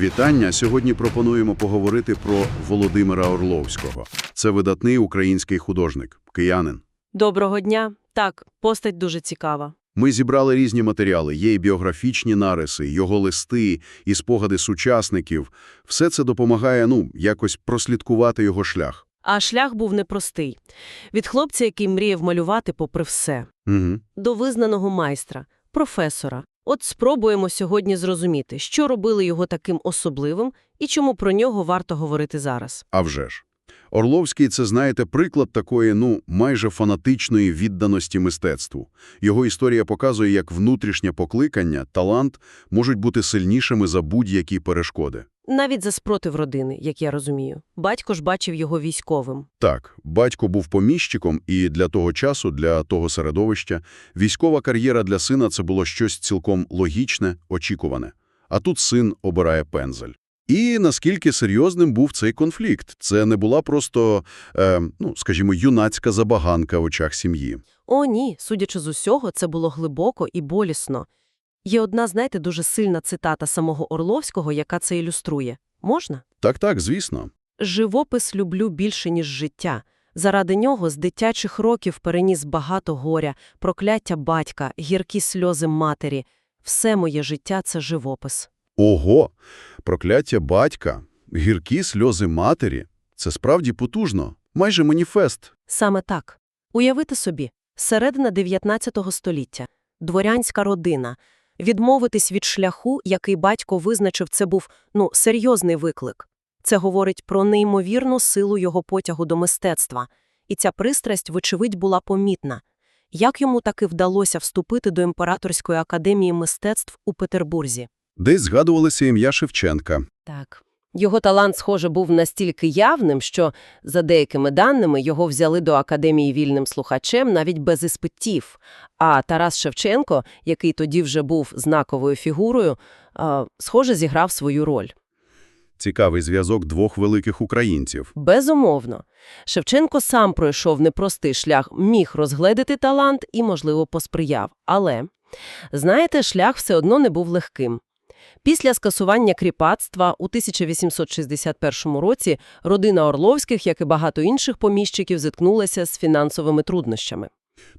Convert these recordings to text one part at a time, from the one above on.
Вітання! Сьогодні пропонуємо поговорити про Володимира Орловського. Це видатний український художник, киянин. Доброго дня. Так, постать дуже цікава. Ми зібрали різні матеріали, є і біографічні нариси, його листи, і спогади сучасників. Все це допомагає, ну, якось прослідкувати його шлях. А шлях був непростий. Від хлопця, який мріяв малювати попри все, Угу. до визнаного майстра, професора. От спробуємо сьогодні зрозуміти, що робили його таким особливим і чому про нього варто говорити зараз. А вже ж. Орловський – це, знаєте, приклад такої, ну, майже фанатичної відданості мистецтву. Його історія показує, як внутрішнє покликання, талант можуть бути сильнішими за будь-які перешкоди. Навіть за спротив родини, як я розумію. Батько ж бачив його військовим. Так, батько був поміщиком, і для того часу, для того середовища, військова кар'єра для сина – це було щось цілком логічне, очікуване. А тут син обирає пензель. І наскільки серйозним був цей конфлікт? Це не була просто, е, ну, скажімо, юнацька забаганка в очах сім'ї. О, ні, судячи з усього, це було глибоко і болісно. Є одна, знаєте, дуже сильна цитата самого Орловського, яка це ілюструє. Можна? Так-так, звісно. Живопис люблю більше, ніж життя. Заради нього з дитячих років переніс багато горя, прокляття батька, гіркі сльози матері. Все моє життя – це живопис. Ого! Прокляття батька, гіркі сльози матері – це справді потужно, майже маніфест. Саме так. Уявити собі, середина 19 століття, дворянська родина. Відмовитись від шляху, який батько визначив, це був, ну, серйозний виклик. Це говорить про неймовірну силу його потягу до мистецтва. І ця пристрасть, вочевидь, була помітна. Як йому таки вдалося вступити до Імператорської академії мистецтв у Петербурзі? Десь згадувалося ім'я Шевченка. Так. Його талант, схоже, був настільки явним, що, за деякими даними, його взяли до Академії вільним слухачем навіть без іспитів. А Тарас Шевченко, який тоді вже був знаковою фігурою, схоже, зіграв свою роль. Цікавий зв'язок двох великих українців. Безумовно. Шевченко сам пройшов непростий шлях, міг розгледити талант і, можливо, посприяв. Але, знаєте, шлях все одно не був легким. Після скасування кріпацтва у 1861 році родина Орловських, як і багато інших поміщиків, зіткнулася з фінансовими труднощами.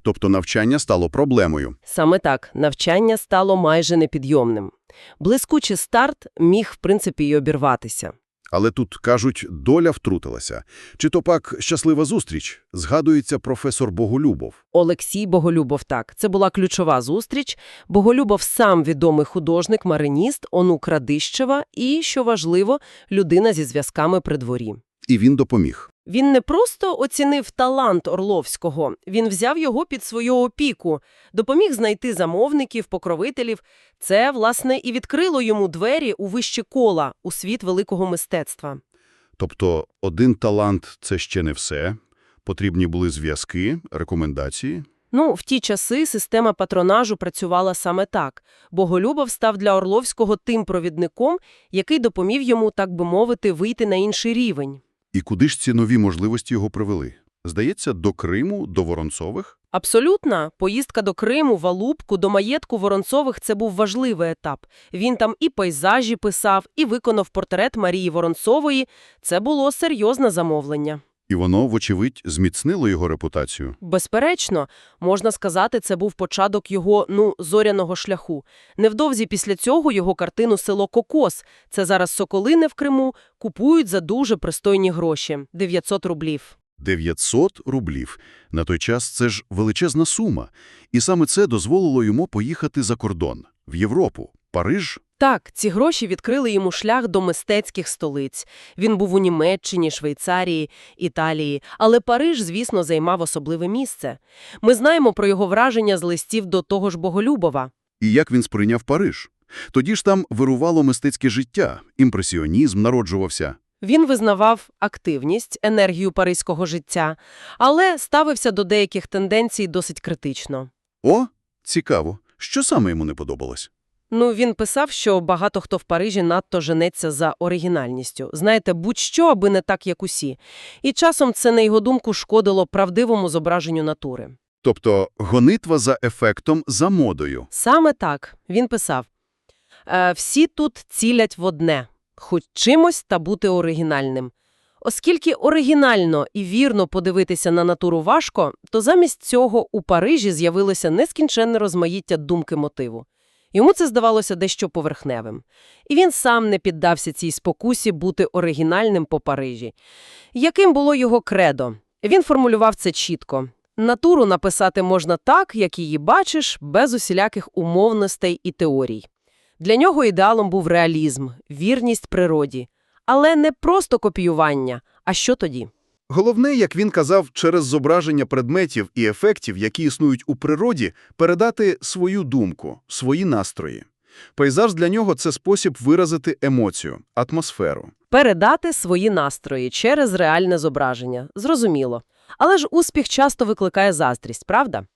Тобто навчання стало проблемою. Саме так, навчання стало майже непідйомним. Блискучий старт міг, в принципі, й обірватися. Але тут, кажуть, доля втрутилася. Чи то пак щаслива зустріч? Згадується професор Боголюбов. Олексій Боголюбов так. Це була ключова зустріч. Боголюбов сам відомий художник, мариніст, онук Радищева і, що важливо, людина зі зв'язками при дворі. І він допоміг. Він не просто оцінив талант Орловського, він взяв його під свою опіку, допоміг знайти замовників, покровителів. Це, власне, і відкрило йому двері у вище кола, у світ великого мистецтва. Тобто один талант – це ще не все. Потрібні були зв'язки, рекомендації. Ну, в ті часи система патронажу працювала саме так. Боголюбов став для Орловського тим провідником, який допомів йому, так би мовити, вийти на інший рівень. І куди ж ці нові можливості його привели? Здається, до Криму, до Воронцових? Абсолютно. Поїздка до Криму, Валубку, до маєтку Воронцових – це був важливий етап. Він там і пейзажі писав, і виконав портрет Марії Воронцової. Це було серйозне замовлення. І воно, вочевидь, зміцнило його репутацію. Безперечно, можна сказати, це був початок його, ну, зоряного шляху. Невдовзі після цього його картину «Село Кокос» – це зараз Соколине в Криму – купують за дуже пристойні гроші – 900 рублів. 900 рублів. На той час це ж величезна сума. І саме це дозволило йому поїхати за кордон, в Європу, Париж. Так, ці гроші відкрили йому шлях до мистецьких столиць. Він був у Німеччині, Швейцарії, Італії, але Париж, звісно, займав особливе місце. Ми знаємо про його враження з листів до того ж Боголюбова. І як він сприйняв Париж? Тоді ж там вирувало мистецьке життя, імпресіонізм народжувався. Він визнавав активність, енергію паризького життя, але ставився до деяких тенденцій досить критично. О, цікаво. Що саме йому не подобалось? Ну, він писав, що багато хто в Парижі надто женеться за оригінальністю. Знаєте, будь-що, аби не так, як усі. І часом це, на його думку, шкодило правдивому зображенню натури. Тобто гонитва за ефектом, за модою. Саме так, він писав. «Е, всі тут цілять в одне Хоч чимось та бути оригінальним. Оскільки оригінально і вірно подивитися на натуру важко, то замість цього у Парижі з'явилося нескінченне розмаїття думки мотиву. Йому це здавалося дещо поверхневим. І він сам не піддався цій спокусі бути оригінальним по Парижі. Яким було його кредо? Він формулював це чітко. Натуру написати можна так, як її бачиш, без усіляких умовностей і теорій. Для нього ідеалом був реалізм, вірність природі. Але не просто копіювання, а що тоді? Головне, як він казав, через зображення предметів і ефектів, які існують у природі, передати свою думку, свої настрої. Пейзаж для нього – це спосіб виразити емоцію, атмосферу. Передати свої настрої через реальне зображення. Зрозуміло. Але ж успіх часто викликає заздрість, правда?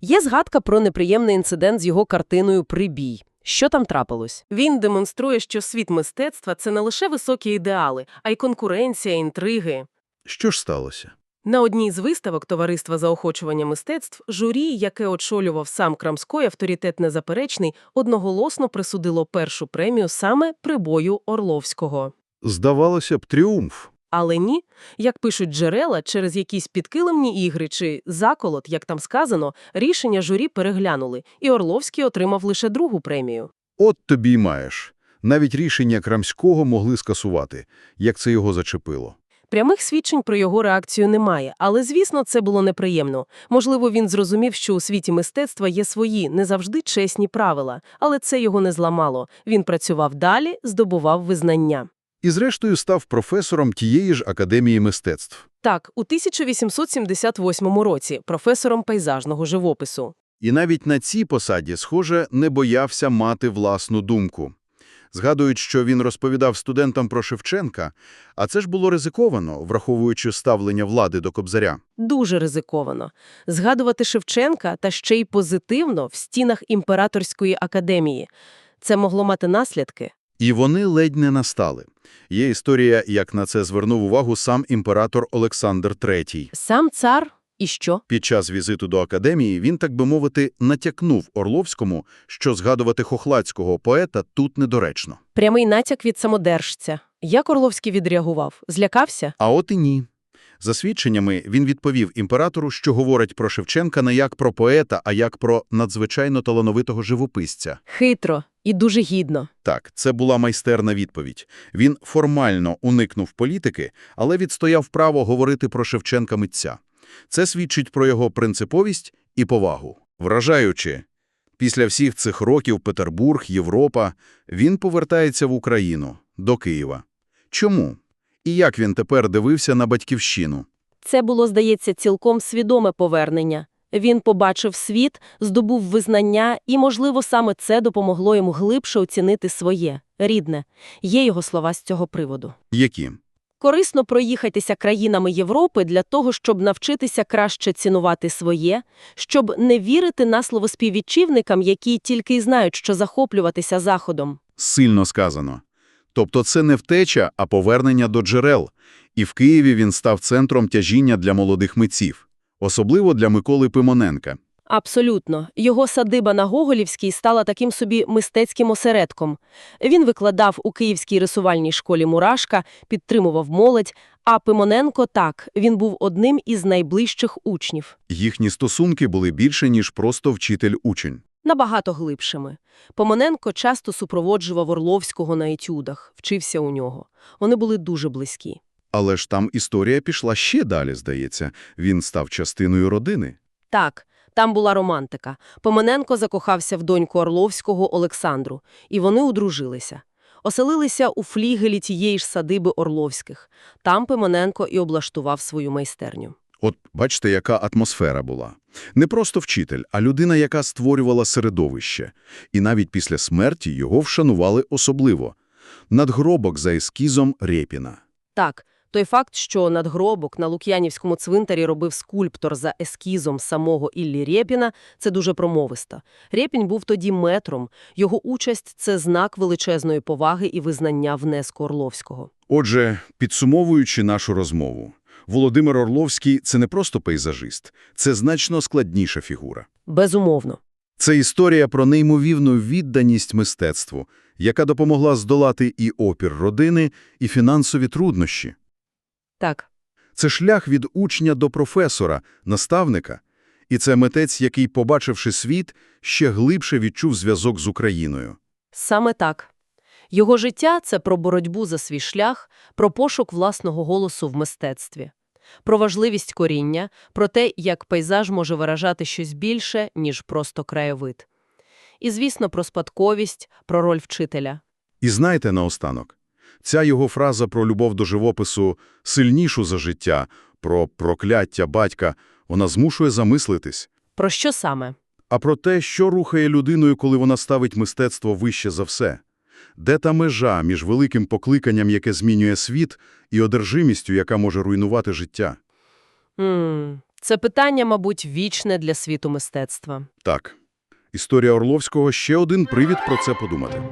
Є згадка про неприємний інцидент з його картиною «Прибій». Що там трапилось? Він демонструє, що світ мистецтва – це не лише високі ідеали, а й конкуренція, інтриги. Що ж сталося? На одній з виставок Товариства заохочування мистецтв журі, яке очолював сам Крамской, авторитет незаперечний, одноголосно присудило першу премію саме прибою Орловського. Здавалося б, тріумф. Але ні, як пишуть джерела, через якісь підкилимні ігри чи заколот, як там сказано, рішення журі переглянули, і Орловський отримав лише другу премію. От тобі й маєш. Навіть рішення Крамського могли скасувати, як це його зачепило. Прямих свідчень про його реакцію немає, але, звісно, це було неприємно. Можливо, він зрозумів, що у світі мистецтва є свої, не завжди чесні правила, але це його не зламало. Він працював далі, здобував визнання. І зрештою став професором тієї ж Академії мистецтв. Так, у 1878 році професором пейзажного живопису. І навіть на цій посаді, схоже, не боявся мати власну думку. Згадують, що він розповідав студентам про Шевченка, а це ж було ризиковано, враховуючи ставлення влади до Кобзаря. Дуже ризиковано. Згадувати Шевченка та ще й позитивно в стінах імператорської академії. Це могло мати наслідки. І вони ледь не настали. Є історія, як на це звернув увагу сам імператор Олександр III. Сам цар і що? Під час візиту до академії він, так би мовити, натякнув Орловському, що згадувати хохладського поета тут недоречно. Прямий натяк від самодержця. Як Орловський відреагував? Злякався? А от і ні. За свідченнями, він відповів імператору, що говорить про Шевченка не як про поета, а як про надзвичайно талановитого живописця. Хитро і дуже гідно. Так, це була майстерна відповідь. Він формально уникнув політики, але відстояв право говорити про Шевченка митця. Це свідчить про його принциповість і повагу. Вражаючи, після всіх цих років Петербург, Європа, він повертається в Україну, до Києва. Чому? І як він тепер дивився на батьківщину? Це було, здається, цілком свідоме повернення. Він побачив світ, здобув визнання, і, можливо, саме це допомогло йому глибше оцінити своє, рідне. Є його слова з цього приводу. Які? Корисно проїхатися країнами Європи для того, щоб навчитися краще цінувати своє, щоб не вірити на слово співвітчівникам, які тільки й знають, що захоплюватися Заходом. Сильно сказано. Тобто це не втеча, а повернення до джерел. І в Києві він став центром тяжіння для молодих митців. Особливо для Миколи Пимоненка. Абсолютно. Його садиба на Гоголівській стала таким собі мистецьким осередком. Він викладав у Київській рисувальній школі «Мурашка», підтримував молодь, а Пимоненко – так, він був одним із найближчих учнів. Їхні стосунки були більше, ніж просто вчитель-учень. Набагато глибшими. Помоненко часто супроводжував Орловського на етюдах, вчився у нього. Вони були дуже близькі. Але ж там історія пішла ще далі, здається. Він став частиною родини. Так, там була романтика. Помоненко закохався в доньку Орловського Олександру, і вони одружилися. Оселилися у флігелі тієї ж садиби Орловських. Там Пимоненко і облаштував свою майстерню. От бачите, яка атмосфера була. Не просто вчитель, а людина, яка створювала середовище. І навіть після смерті його вшанували особливо. Надгробок за ескізом Рєпіна. Так, той факт, що надгробок на Лук'янівському цвинтарі робив скульптор за ескізом самого Іллі Рєпіна, це дуже промовисто. Рєпін був тоді метром, його участь – це знак величезної поваги і визнання внеску Орловського. Отже, підсумовуючи нашу розмову, Володимир Орловський – це не просто пейзажист, це значно складніша фігура. Безумовно. Це історія про неймовірну відданість мистецтву, яка допомогла здолати і опір родини, і фінансові труднощі. Так. Це шлях від учня до професора, наставника. І це митець, який, побачивши світ, ще глибше відчув зв'язок з Україною. Саме так. Його життя – це про боротьбу за свій шлях, про пошук власного голосу в мистецтві, про важливість коріння, про те, як пейзаж може виражати щось більше, ніж просто краєвид. І, звісно, про спадковість, про роль вчителя. І знаєте наостанок, ця його фраза про любов до живопису сильнішу за життя, про прокляття батька, вона змушує замислитись. Про що саме? А про те, що рухає людиною, коли вона ставить мистецтво вище за все. Де та межа між великим покликанням, яке змінює світ, і одержимістю, яка може руйнувати життя? М, Це питання, мабуть, вічне для світу мистецтва. Так. Історія Орловського – ще один привід про це подумати.